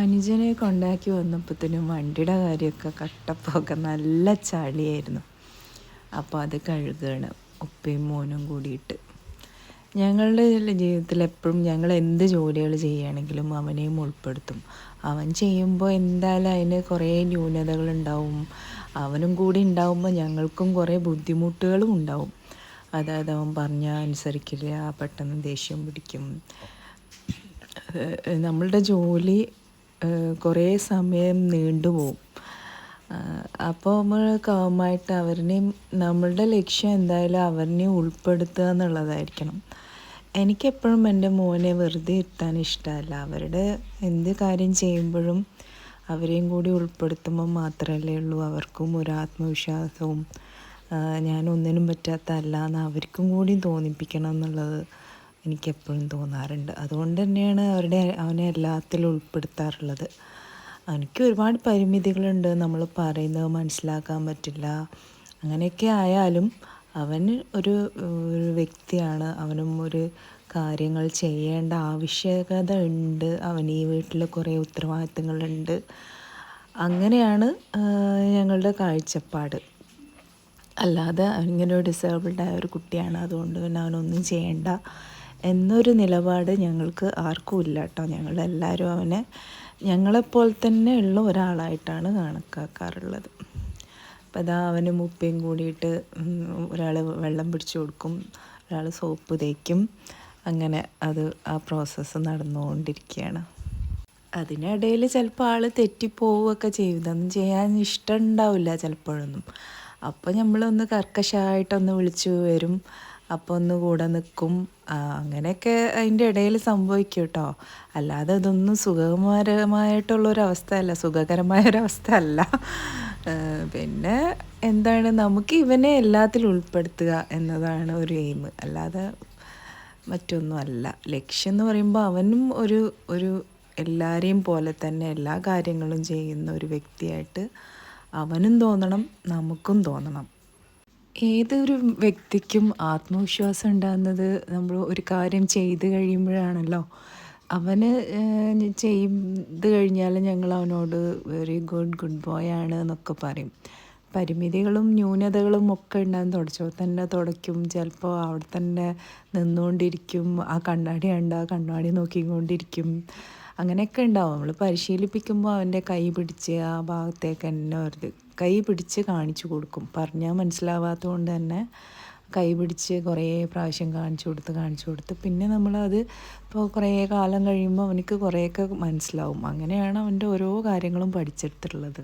അനുജനെ കൊണ്ടാക്കി വന്നപ്പോഴത്തേനും വണ്ടിയുടെ കാര്യമൊക്കെ കട്ടപ്പൊക്കെ നല്ല ചളിയായിരുന്നു. അപ്പോൾ അത് കഴുകുകയാണ് ഉപ്പയും മോനും കൂടിയിട്ട്. ഞങ്ങളുടെ ജീവിതത്തിൽ എപ്പോഴും ഞങ്ങൾ എന്ത് ജോലികൾ ചെയ്യുകയാണെങ്കിലും അവനെയും ഉൾപ്പെടുത്തും. അവൻ ചെയ്യുമ്പോൾ എന്തായാലും അതിന് കുറേ ന്യൂനതകളുണ്ടാവും അവനും കൂടി ഉണ്ടാവുമ്പോൾ ഞങ്ങൾക്കും കുറേ ബുദ്ധിമുട്ടുകളും ഉണ്ടാവും. അതായത് അവൻ പറഞ്ഞാൽ അനുസരിക്കില്ല പെട്ടെന്ന് ദേഷ്യം പിടിക്കും. നമ്മളുടെ ജോലി കുറേ സമയം നീണ്ടുപോകും അപ്പോൾ നമ്മൾ കാമായിട്ട് അവരിനെയും നമ്മളുടെ ലക്ഷ്യം എന്തായാലും അവരിനെ ഉൾപ്പെടുത്തുക എന്നുള്ളതായിരിക്കണം. എനിക്കെപ്പോഴും എന്റെ മോനെ വെറുതെ ഇരുത്താൻ ഇഷ്ടമല്ല. അവരുടെ എന്ത് കാര്യം ചെയ്യുമ്പോഴും അവരെയും കൂടി ഉൾപ്പെടുത്തുമ്പോൾ മാത്രമല്ലേ ഉള്ളൂ. അവർക്കും ഒരു ആത്മവിശ്വാസവും ഞാൻ ഒന്നിനും പറ്റാത്ത അല്ല എന്ന് അവർക്കും കൂടി തോന്നിപ്പിക്കണം എന്നുള്ളത് എനിക്കെപ്പോഴും തോന്നാറുണ്ട്. അതുകൊണ്ട് തന്നെയാണ് അവരുടെ അവനെ എല്ലാത്തിലും ഉൾപ്പെടുത്താറുള്ളത്. എനിക്ക് ഒരുപാട് പരിമിതികളുണ്ട്. നമ്മൾ പറയുന്നത് മനസ്സിലാക്കാൻ പറ്റില്ല. അങ്ങനെയൊക്കെ ആയാലും അവൻ ഒരു ഒരു വ്യക്തിയാണ്. അവനും ഒരു കാര്യങ്ങൾ ചെയ്യേണ്ട ആവശ്യകത ഉണ്ട്. അവൻ ഈ വീട്ടിൽ കുറേ ഉത്തരവാദിത്തങ്ങളുണ്ട്. അങ്ങനെയാണ് ഞങ്ങളുടെ കാഴ്ചപ്പാട്. അല്ലാതെ ഇങ്ങനെ ഒരു ഡിസേബിൾഡ് ആയ ഒരു കുട്ടിയാണ്. അതുകൊണ്ട് പിന്നെ അവനൊന്നും ചെയ്യേണ്ട എന്നൊരു നിലപാട് ഞങ്ങൾക്ക് ആർക്കും ഇല്ല കേട്ടോ. ഞങ്ങളെല്ലാവരും അവനെ ഞങ്ങളെപ്പോലെ തന്നെ ഉള്ള ഒരാളായിട്ടാണ് കണക്കാക്കാറുള്ളത്. അപ്പം അതാ അവന് മുപ്പയും കൂടിയിട്ട് ഒരാൾ വെള്ളം പിടിച്ചു കൊടുക്കും ഒരാൾ സോപ്പ് തേക്കും. അങ്ങനെ അത് ആ പ്രോസസ്സ് നടന്നുകൊണ്ടിരിക്കുകയാണ്. അതിനിടയിൽ ചിലപ്പോൾ ആൾ തെറ്റിപ്പോവുകയൊക്കെ ചെയ്യും. അതൊന്നും ചെയ്യാൻ ഇഷ്ടമുണ്ടാവില്ല ചിലപ്പോഴൊന്നും. അപ്പോൾ നമ്മളൊന്ന് കർക്കശമായിട്ടൊന്ന് വിളിച്ചു വരും. അപ്പോൾ ഒന്ന് കൂടെ നിൽക്കും അങ്ങനെയൊക്കെ അതിന്റെ ഇടയിൽ സംഭവിക്കും കേട്ടോ അല്ലാതെ അതൊന്നും സുഖകരമായിട്ടുള്ളൊരവസ്ഥ അല്ല സുഖകരമായ ഒരവസ്ഥ അല്ല പിന്നെ എന്താണ്? നമുക്ക് ഇവനെ എല്ലാത്തിലും ഉൾപ്പെടുത്തുക എന്നതാണ് ഒരു എയിം അല്ലാതെ മറ്റൊന്നുമല്ല. ലക്ഷ്യം എന്ന് പറയുമ്പോൾ അവനും ഒരു ഒരു എല്ലാവരെയും പോലെ തന്നെ എല്ലാ കാര്യങ്ങളും ചെയ്യുന്ന ഒരു വ്യക്തിയായിട്ട് അവനും തോന്നണം നമുക്കും തോന്നണം. ഏതൊരു വ്യക്തിക്കും ആത്മവിശ്വാസം ഉണ്ടാകുന്നത് നമ്മൾ ഒരു കാര്യം ചെയ്ത് കഴിയുമ്പോഴാണല്ലോ. അവന് ചെയ്ത് കഴിഞ്ഞാൽ ഞങ്ങൾ അവനോട് വെരി ഗുഡ് ഗുഡ് ബോയ് ആണ് എന്നൊക്കെ പറയും. പരിമിതികളും ന്യൂനതകളും ഒക്കെ ഉണ്ടാകും. തുടച്ചോ തന്നെ തുടയ്ക്കും. ചിലപ്പോൾ അവിടെ തന്നെ നിന്നുകൊണ്ടിരിക്കും. ആ കണ്ണാടി ഉണ്ട് ആ കണ്ണാടി നോക്കിക്കൊണ്ടിരിക്കും. അങ്ങനെയൊക്കെ ഉണ്ടാവും. നമ്മൾ പരിശീലിപ്പിക്കുമ്പോൾ അവന്റെ കൈ പിടിച്ച് ആ ഭാഗത്തേക്ക് തന്നെ ഒരു കൈ പിടിച്ച് കാണിച്ചു കൊടുക്കും. പറഞ്ഞാൽ മനസ്സിലാവാത്തത് കൊണ്ട് തന്നെ കൈ പിടിച്ച് കുറേ പ്രാവശ്യം കാണിച്ചു കൊടുത്ത് കാണിച്ചു കൊടുത്ത്. പിന്നെ നമ്മളത് ഇപ്പോൾ കുറേ കാലം കഴിയുമ്പോൾ അവനക്ക് കുറേയൊക്കെ മനസ്സിലാവും. അങ്ങനെയാണ് അവന്റെ ഓരോ കാര്യങ്ങളും പഠിച്ചെടുത്തിട്ടുള്ളത്.